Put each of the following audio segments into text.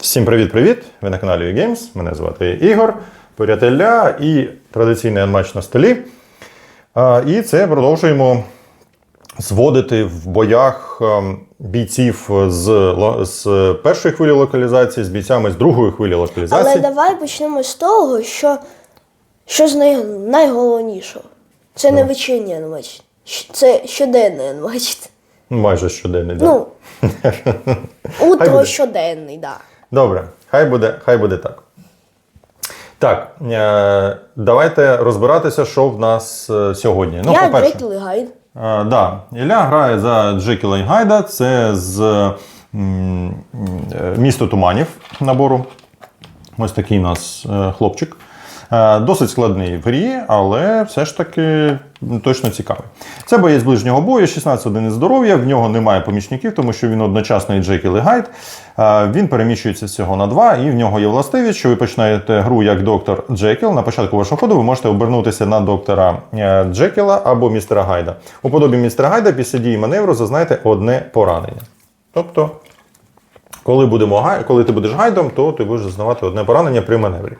Всім привіт-привіт! Ви на каналі Games. Мене звати Ігор, Порятеля і традиційний анмач на столі. І це продовжуємо зводити в боях бійців з, з першої хвилі локалізації, з бійцями з другої хвилі локалізації. Але давай почнемо з того, що, що з най, найголовнішого. Це не вечірній анмач. Це щоденний анмач. Майже щоденний. да. Ну, утро щоденний, так. Да. Добре, хай буде, хай буде так. Так, е, давайте розбиратися, що в нас е, сьогодні. Ну, Я по-перше, Джекіл і Гайд. Е, да, Ілля грає за Джекіла і Гайда. Це з м, е, місто Туманів набору. Ось такий у нас е, хлопчик. Е, Досить складний в грі, але все ж таки точно цікавий. Це боєць ближнього бою, 16 одиниць здоров'я. В нього немає помічників, тому що він одночасно і Джекіл і Гайд. Е, Він переміщується всього на два, і в нього є властивість, що ви починаєте гру як доктор Джекіл. На початку вашого ходу ви можете обернутися на доктора е, Джекіла або містера Гайда. У подобі містера Гайда після дії маневру зазнайте одне поранення. Тобто, коли, будемо, коли ти будеш гайдом, то ти будеш зазнавати одне поранення при маневрі.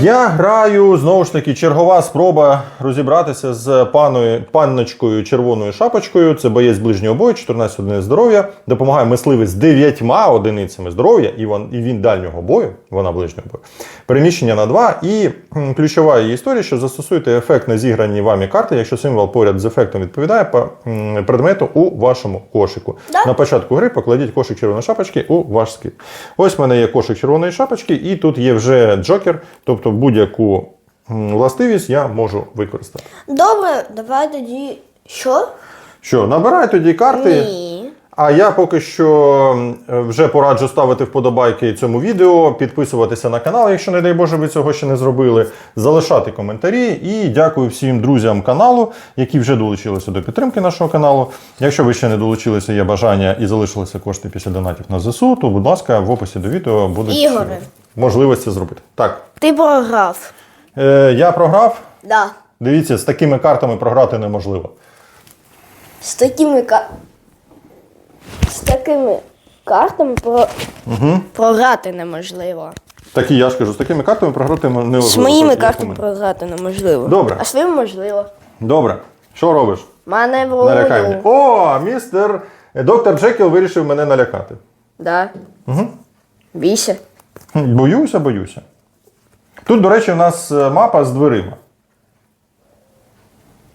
Я граю знову ж таки чергова спроба розібратися з паною, панночкою червоною шапочкою. Це боєць ближнього бою, 14 одиниць здоров'я. Допомагає мисливець з 9 одиницями здоров'я, і він, і він дальнього бою, вона ближнього бою. Переміщення на 2. І ключова її історія, що застосуйте ефект на зіграні вами карти, якщо символ поряд з ефектом відповідає по предмету у вашому кошику. Да. На початку гри покладіть кошик червоної шапочки у ваш скид. Ось в мене є кошик червоної шапочки, і тут є вже джокер, тобто будь-яку властивість я можу використати. Добре, давай тоді. Що? Що, набирай тоді карти. Ні. А я поки що вже пораджу ставити вподобайки цьому відео, підписуватися на канал, якщо не дай Боже, ви цього ще не зробили, залишати коментарі. І дякую всім друзям каналу, які вже долучилися до підтримки нашого каналу. Якщо ви ще не долучилися, є бажання і залишилися кошти після донатів на ЗСУ, то, будь ласка, в описі до відео будуть Ігоре. Можливості зробити. Так, Ти програв. е, я програв. Да. Дивіться, з такими картами програти неможливо. З такими ка... З такими картами про... програти неможливо. Так і я ж кажу, з такими картами програти неможливо. З моїми Так, картами програти неможливо. Добре. А своїм можливо. Добре, що робиш? Мене. О, містер доктор Джекіл вирішив мене налякати. Да. Угу. Бійся. Хм, Боюся, боюся. Тут, до речі, у нас е, мапа з дверима.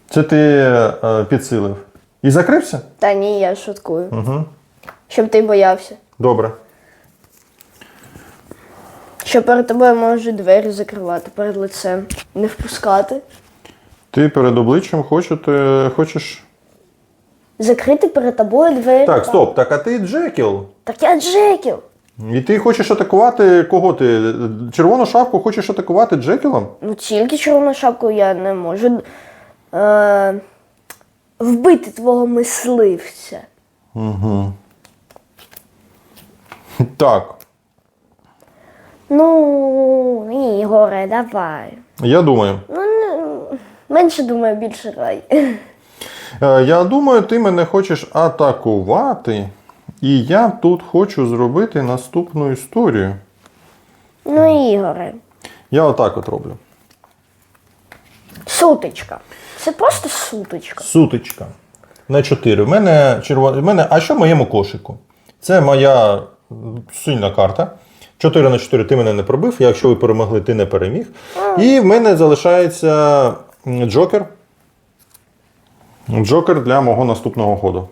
Це ти е, підсилив. І закрився? Та ні, я шуткую. Угу. Щоб ти боявся. Добре. Що перед тобою можуть двері закривати перед лицем. Не впускати. Ти перед обличчям хочете, хочеш. Закрити перед тобою двері. Так, стоп, так а ти Джекіл. Так я Джекіл. І ти хочеш атакувати кого ти? Червону шапку хочеш атакувати Джекілом? Ну тільки червону шапку я не можу е, вбити твого мисливця. Так. Ну, Ігоре, давай. Я думаю. Ну, не, менше думаю, більше рай. Е, Я думаю, ти мене хочеш атакувати, і я тут хочу зробити наступну історію. Ну, Ігоре. Я отак от роблю. Сутичка. Це просто сутичка. Сутичка. На 4. В мене червона. В мене, а що в моєму кошику? Це моя сильна карта. 4 на 4 ти мене не пробив. Якщо ви перемогли, ти не переміг. І в мене залишається джокер. Джокер для мого наступного ходу.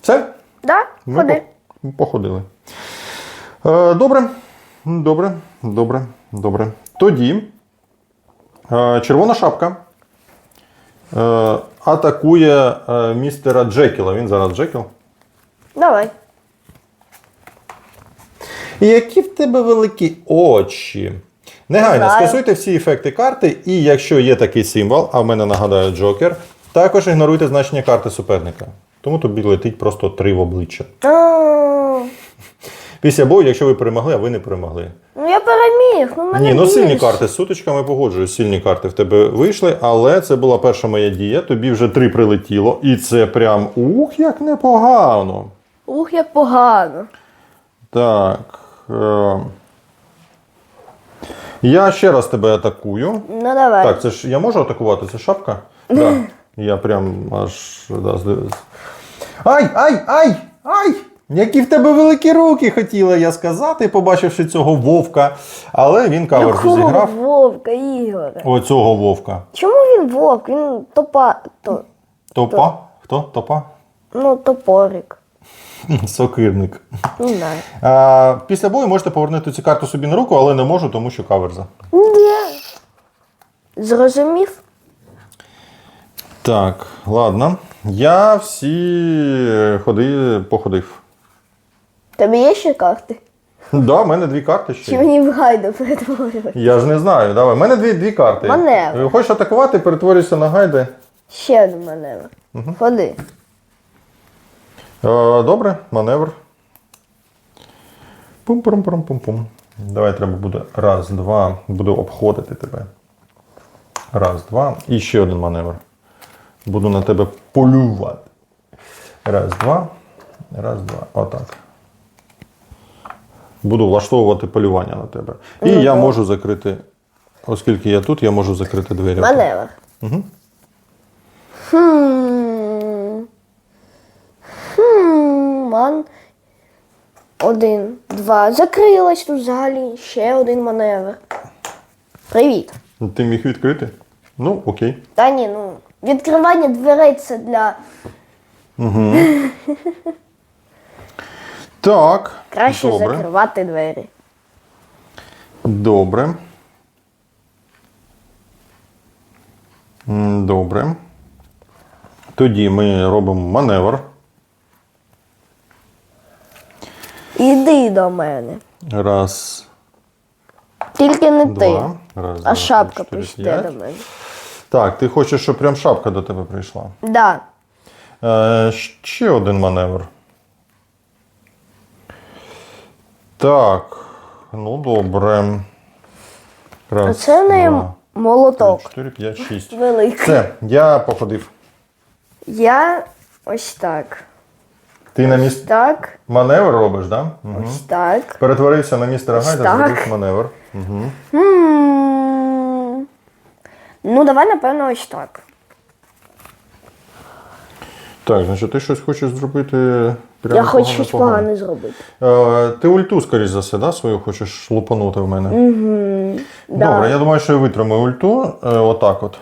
Все? Да? Ми Ходи. по- походили. Е, добре. Добре, добре, добре. Тоді е, червона шапка е, атакує е, містера Джекіла. Він зараз Джекіл. Давай. І які в тебе великі очі. Негайно Знаю. скасуйте всі ефекти карти, і якщо є такий символ, а в мене нагадаю Джокер, також ігноруйте значення карти суперника. Тому тобі летить просто три в обличчя. Після бою, якщо ви перемогли, а ви не перемогли. Ну я переміг. Ну, мене Ні, ну сильні карти з сутичками погоджуюсь, сильні карти в тебе вийшли, але це була перша моя дія, тобі вже три прилетіло, і це прям ух, як непогано. Ух, як погано. Так. Е, я ще раз тебе атакую. Ну давай. Так, це ж я можу атакувати? Це шапка? Так. Я прям аж да. Ай, ай, ай! Ай! Які в тебе великі руки, хотіла я сказати, побачивши цього вовка. Але він каверзу Якого зіграв. вовка, Ігоре. Оцього вовка. Чому він вовк? Він топа. То, Топа? Хто? Топа? ну, топорик. Сокирник. Не знаю. А, після бою можете повернути цю карту собі на руку, але не можу, тому що каверза. Ні. Зрозумів? Так, ладно. Я всі ходи походив. Тобі є ще карти? Да, в мене дві карти ще. Чи є. мені в гайду перетворювати? Я ж не знаю. Давай. У мене дві, дві карти. Маневр. Хочеш атакувати, перетворюйся на гайди. Ще один маневр. Ходи. Е, добре, маневр. Пум-пум-пум-пум-пум. Давай треба буде раз, два. Буду обходити тебе. Раз, два. І ще один маневр. Буду на тебе полювати. Раз, два. Раз, два. Отак. Буду влаштовувати полювання на тебе. І Ну, я так. можу закрити, оскільки я тут, я можу закрити двері. Маневр. Хм. Хм. Ман. Один, два. Закрилась тут взагалі. Ще один маневр. Привіт. Ти міг відкрити? Ну, окей. Та ні, ну. Відкривання дверей це для Так. краще добре. закривати двері. Добре. Добре. Тоді ми робимо маневр. Іди до мене. Раз, Тільки не ти. два. Раз, два, А шапка чотири, прийде п'ять. до мене. Так, ти хочеш, щоб прям шапка до тебе прийшла. Да. Е, ще один маневр. Так. Ну, добре. Раз, А це не два, молоток. три, чотири, п'ять, шість. Великий. Все, я походив. Я ось так. Ти на міст Так. маневр робиш, так? Да? Мгм. Ось так. Перетворився на містера Гайда, зробив маневр. Угу. М. Ну, давай, напевно, ось так. Так, значить, ти щось хочеш зробити прямо Я хочу щось погане зробити. Е, ти ульту, скоріш за все, да, свою хочеш лупанути в мене. Угу. Добре, я думаю, що я витримаю ульту. Е, отак от.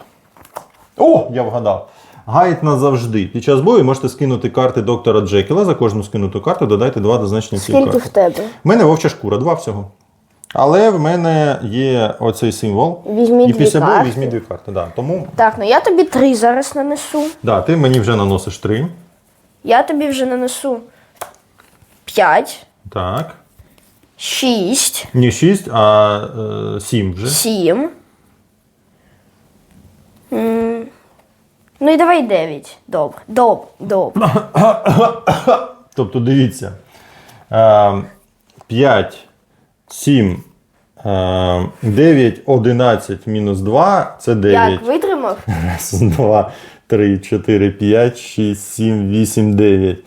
О, я вгадав. Гайд назавжди. Під час бою можете скинути карти доктора Джекіла. За кожну скинуту карту додайте два до значення Скільки в тебе? У мене вовча шкура, два всього. Але в мене є оцей символ. Візьміть і дві після бою карти. візьміть дві карти. Да. Тому Так, ну я тобі три зараз нанесу. да, ти мені вже наносиш три. Я тобі вже нанесу п'ять, Так. шість, Не 6, а е, 7 вже. сім. М. Ну і давай дев'ять. Добре. Добре. Добре. Тобто дивіться. Е, 5, 7, е, 9, 11 мінус 2 це 9. Як витримав? Раз, два, три, чотири, п'ять, шість, сім, вісім, дев'ять.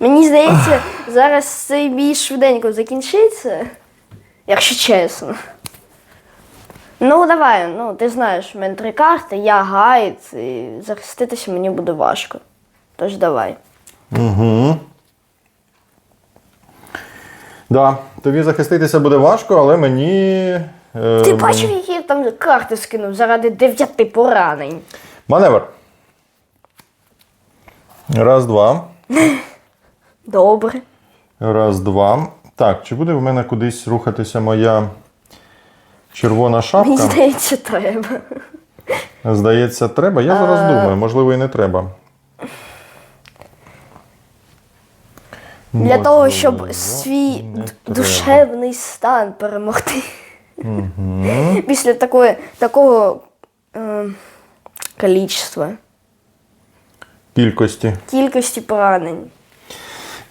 Мені здається, зараз цей бій швиденько закінчиться, якщо чесно. Ну, давай, ну ти знаєш, в мене три карти, я гайд, і захиститися мені буде важко. Тож давай. Угу. Да, тобі захиститися буде важко, але мені. Е, Ти бачив, які я там карти скинув заради дев'яти поранень. Маневр. Раз, два. Добре. Раз, два. Так, чи буде в мене кудись рухатися моя червона Мені шапка? здається, треба. Здається, треба. Я зараз думаю, можливо, і не треба. Для того, щоб свій душевний стан перемогти. Після такої, такого е, кількості, Кількості. кількості поранень.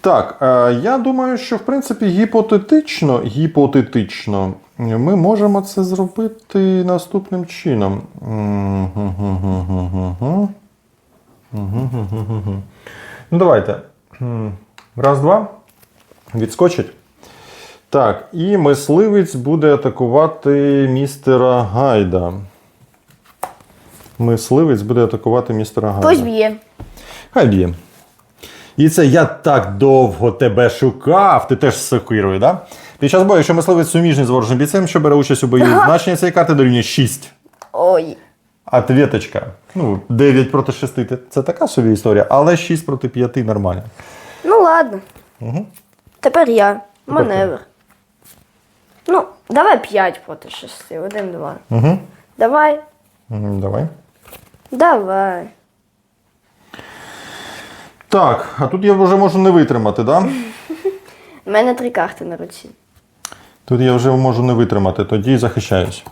Так, е, я думаю, що в принципі гіпотетично, гіпотетично ми можемо це зробити наступним чином. Ну, давайте. Раз, два. Відскочить. Так, і мисливець буде атакувати містера Гайда. Мисливець буде атакувати містера Гайда. Пусть б'є. Хай б'є. І це я так довго тебе шукав. Ти теж з сокирою, да? Під час бою, якщо мисливець суміжний з ворожим бійцем, що бере участь у бою, значення цієї карти дорівнює 6. Ой. Ответочка. Ну, 9 проти 6 це така собі історія, але 6 проти 5 нормально. Ну ладно. Тепер я. Маневр. Ну, давай 5 проти 6. Один, два. Угу. Давай. Давай. Давай. Так, а тут я вже можу не витримати, да? У мене три карти на руці. Тут я вже можу не витримати, тоді захищаюсь.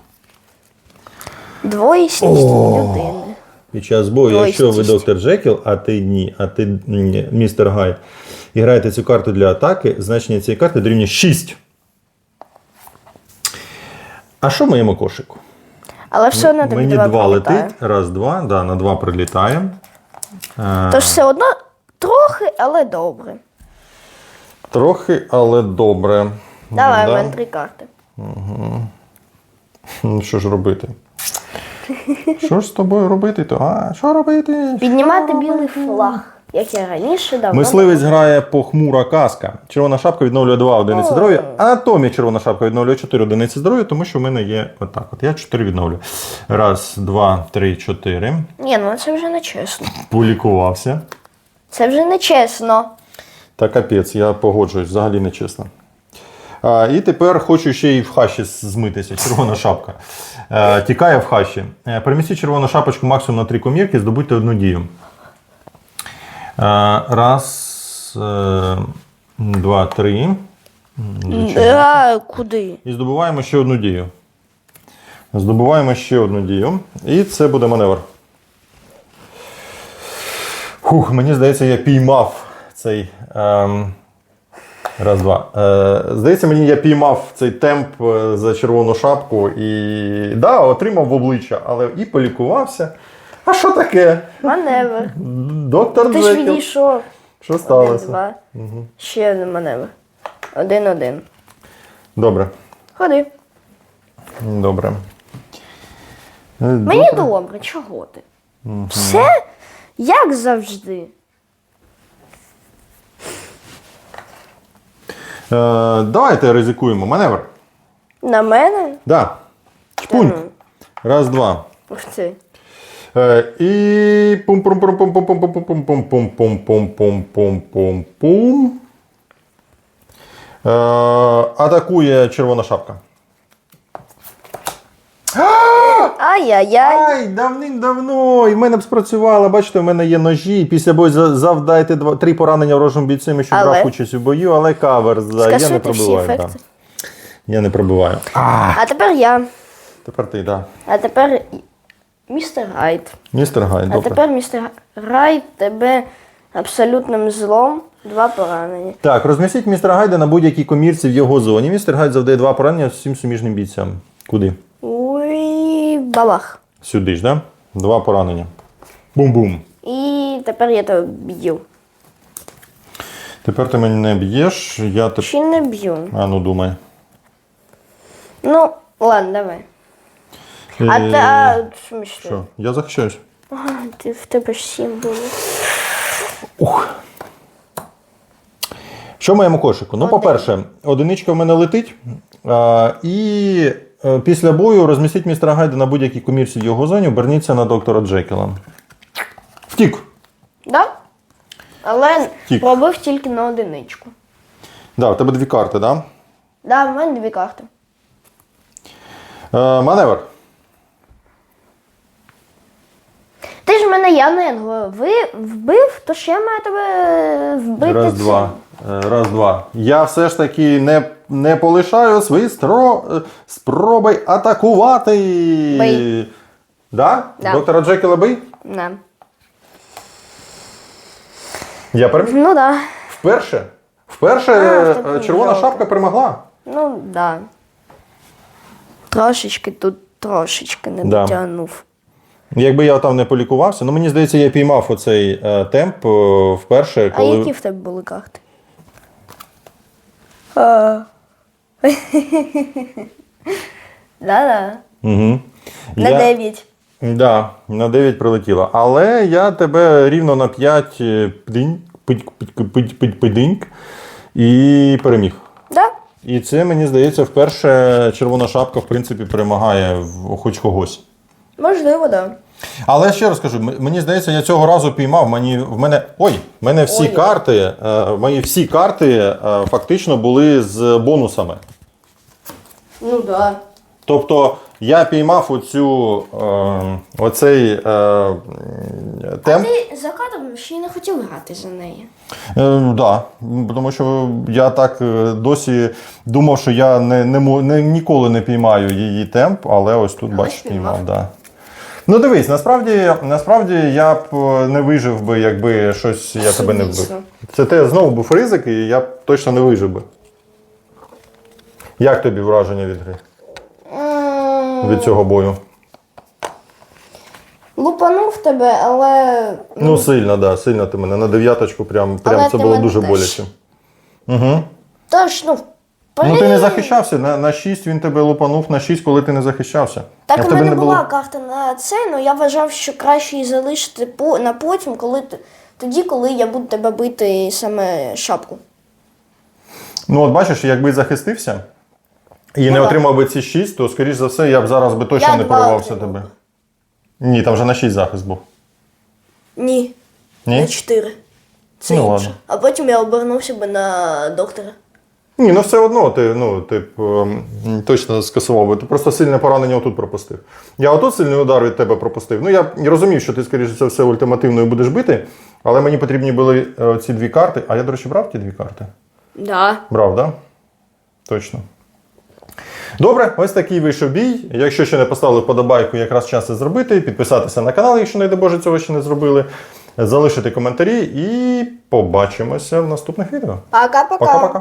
Двоє сністів людини. Під час бою, Ой, якщо ви доктор Джекіл, а ти ні, а ти м, містер Гайд, і граєте цю карту для атаки, значення цієї карти дорівнює 6. А що в моєму кошику? Але все одно тобі Мені два два прилітає. летить. Раз, два, да, на два прилітає. Е, Тож все одно трохи, але добре. Трохи, але добре. Давай, Да. у мене три карти. Ну, Що ж робити? Що ж з тобою робити? То? А, що робити? Піднімати білий флаг, як я раніше давно. Мисливець грає похмура казка. Червона шапка відновлює 2 одиниці здоров'я. Анатомія червона шапка відновлює 4 одиниці здоров'я, тому що в мене є отак. От я 4 відновлю. Раз, два, три, чотири. Ні, ну це вже не чесно. Полікувався. Це вже не чесно. Та капець, я погоджуюсь, взагалі не чесно. А, і тепер хочу ще й в хащі змитися. Червона шапка. Е, тікає в хащі. Е, перемістіть червону шапочку максимум на три комірки, здобудьте одну дію. Е, раз, два, три. А, куди? І здобуваємо ще одну дію. Здобуваємо ще одну дію. І це буде маневр. Хух, мені здається, я піймав цей. Ем, раз, два. Е, здається, мені я піймав цей темп е, за червону шапку і да, отримав в обличчя, але і полікувався. А що таке? Маневр. Доктор Ти ж Джекіл. відійшов. Що Один, сталося? два. Ще один маневр. Один-один. Добре. Ходи. Добре. Мені добре, чого ти? Все як завжди. Давайте ризикуємо. Маневр. На мене? Да. Чпуньк. Раз, два. Ух ти. Е, і пум пум пум пум пум пум пум пум пум пум пум пум пум пум пум пум Е, Атакує червона шапка. Ай-яй-яй. Ай, давним-давно. І в мене б спрацювало. Бачите, в мене є ножі. Після бою завдайте два, три поранення ворожим бійцям, що Але? брав участь у бою, але кавер. За, я не Скасуйте всі. Да. Я не пробиваю. А, А тепер я. тепер ти, да. А тепер містер Райт. Містер Гай, А тепер містер Райт тебе абсолютним злом. Два поранення. Так, розмістіть містера Гайда на будь-якій комірці в його зоні. Містер Гайд завдає два поранення всім суміжним бійцям. Куди? Бабах. Сюди ж, да? Два поранення. Бум-бум. І тепер я тебе б'ю. Тепер ти мене не б'єш, я тебе. Чи не б'ю? А ну думай. Ну, ладно, давай. А Е, ти, а, що? Я захищаюсь. А, ти, в тебе ж сім було. Ух. Що в моєму кошику? Ну, по-перше, одиничка в мене летить. А, і після бою розмістіть містера Гайда на будь-якій комірці в його зоні, оберніться на доктора Джекіла. Втік. Да? Але Тік. пробив тільки на одиничку. Да, у тебе дві карти, да? Да, в мене дві карти. Е, маневр. Ти ж мене Яненго ви вбив, то я маю тебе вбити. Раз, цим. два. Е, Раз, два. Я все ж таки не, не полишаю свої стро... е, спроби атакувати. Бий. Да? Да. Доктора Джекіла бий? Не. Я переміг. Ну да. Вперше. Вперше А, е, червона жовта. шапка перемогла. Ну да. Трошечки тут трошечки не Да. дотягнув. Якби я там не полікувався, ну мені здається, я піймав оцей е, темп е, вперше, А коли. які в тебе були карти? А, Да-да. Угу. На 9. Да, на 9 прилетіло. Але я тебе рівно на 5 пдинь, пить, пить, пить, пить, і переміг. Да? І це, мені здається, вперше червона шапка, в принципі, перемагає хоч когось. Можливо, да. Але ще раз кажу, мені здається, я цього разу піймав. Мені в мене. Ой, в мене всі Ой. карти, е, мої всі карти е, фактично були з бонусами. Ну да. Тобто я піймав оцю, е, оцей е, темп. Ти за кадром ще й не хотів грати за неї. Е, да, тому що я так е, досі думав, що я не, не, не, ніколи не піймаю її темп, але ось тут, бачиш, піймав. піймав. Да. Ну дивись, насправді, насправді я б е, не вижив би, якби щось я тебе не вбив. Це те знову був ризик, і я б точно не вижив би. Як тобі враження від гри? Від цього бою? Лупанув тебе, але. Ну, сильно, да, сильно ти мене. На дев'яточку прям, прям Але це було дуже теж. боляче. Угу. Тож, ну, Ну ти не захищався. На, на 6 він тебе лупанув на 6, коли ти не захищався. А Так в у мене не була було. карта на це, але я вважав, що краще її залишити по, на потім, коли тоді, коли я буду тебе бити саме шапку. Ну от бачиш, якби захистився і не отримав би ці 6, то скоріш за все я б зараз би точно Я не два порвався тебе. Ні, там вже на 6 захист був. Ні, на 4. Це Ну, інше. ладно. А потім я обернувся би на доктора. Ні, ну все одно ти, ну, ти б, ем, точно скасував би. Ти просто сильне поранення отут пропустив. Я отут сильний удар від тебе пропустив. Ну я розумів, що ти, скоріше за все, ультимативною будеш бити, але мені потрібні були е, ці дві карти. А я, до речі, брав ті дві карти? Да. Брав, так? Да? Точно. Добре, ось такий вийшов бій. Якщо ще не поставили вподобайку, якраз час це зробити. Підписатися на канал, якщо не дай Боже, цього ще не зробили. Залишити коментарі і побачимося в наступних відео. Пока-пока. Пока-пока.